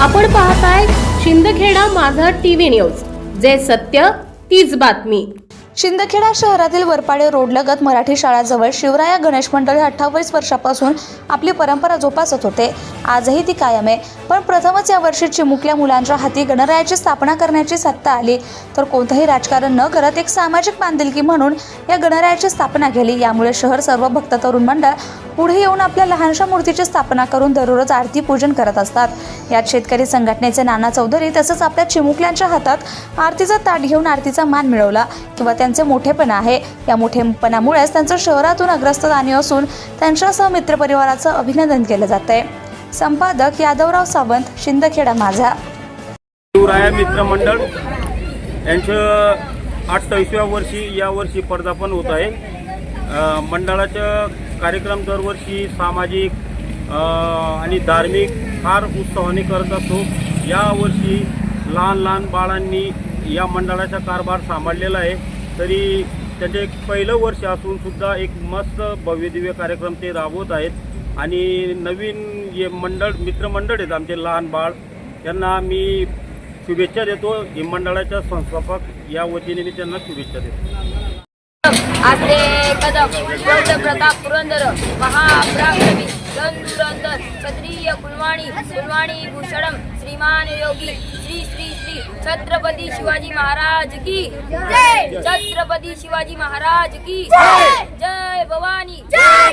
आपण पाहताय शिंदखेडा माझा टीव्ही न्यूज. जे सत्य तीच बातमी. शिंदखेडा शहरातील वरपाडे रोडलगत मराठी शाळाजवळ शिवराया गणेश मंडळ हे अठ्ठावीस वर्षापासून आपली परंपरा जोपासत होते. आजही ती कायम आहे. पण प्रथमच यावर्षी चिमुकल्या मुलांच्या हाती गणरायाची स्थापना करण्याची सत्ता आली. तर कोणतंही राजकारण न करत एक सामाजिक बांधिलकी म्हणून या गणरायाची स्थापना केली. यामुळे शहर सर्व भक्त तरुण मंडळ पुढे येऊन आपल्या लहानशा मूर्तीची स्थापना करून दररोज आरती पूजन करत असतात. यात शेतकरी संघटनेचे नाना चौधरी तसंच आपल्या चिमुकल्यांच्या हातात आरतीचा ताट घेऊन आरतीचा मान मिळवला किंवा त्यांचे मोठेपणा आहे. या मोठेपणामुळेच त्यांचं शहरातून अग्रस्त दानी असून त्यांच्यासह मित्रपरिवाराचं अभिनंदन केलं जात आहे संपादक यादवराव सावंत शिंदखेडा माझा. शिवराया मित्र मंडळ यांचं अठ्ठावीसव्या वर्षी यावर्षी पदार्पण होत आहे. मंडळाचं कार्यक्रम दरवर्षी सामाजिक आणि धार्मिक फार उत्साहाने करत असतो. यावर्षी लहान लहान बाळांनी या मंडळाचा कारभार सांभाळलेला आहे. तरी त्याचे पहिलं वर्ष असूनसुद्धा एक मस्त भव्यदिव्य कार्यक्रम ते राबवत आहेत. आणि नवीन जे मंडळ मित्रमंडळ आहेत आमचे लहान बाळ त्यांना मी शुभेच्छा देतो. हे मंडळाच्या संस्थापक या वतीने मी त्यांना शुभेच्छा देतो. आजले कदम बौद्ध प्रताप पुरंदर महापराक्रमी धनुरंदर क्षत्रिय कुलवाणी कुलवाणी भूषणम श्रीमान योगी श्री श्री श्री छत्रपती शिवाजी महाराज की जय! छत्रपती शिवाजी महाराज की जय! जय भवानी! जय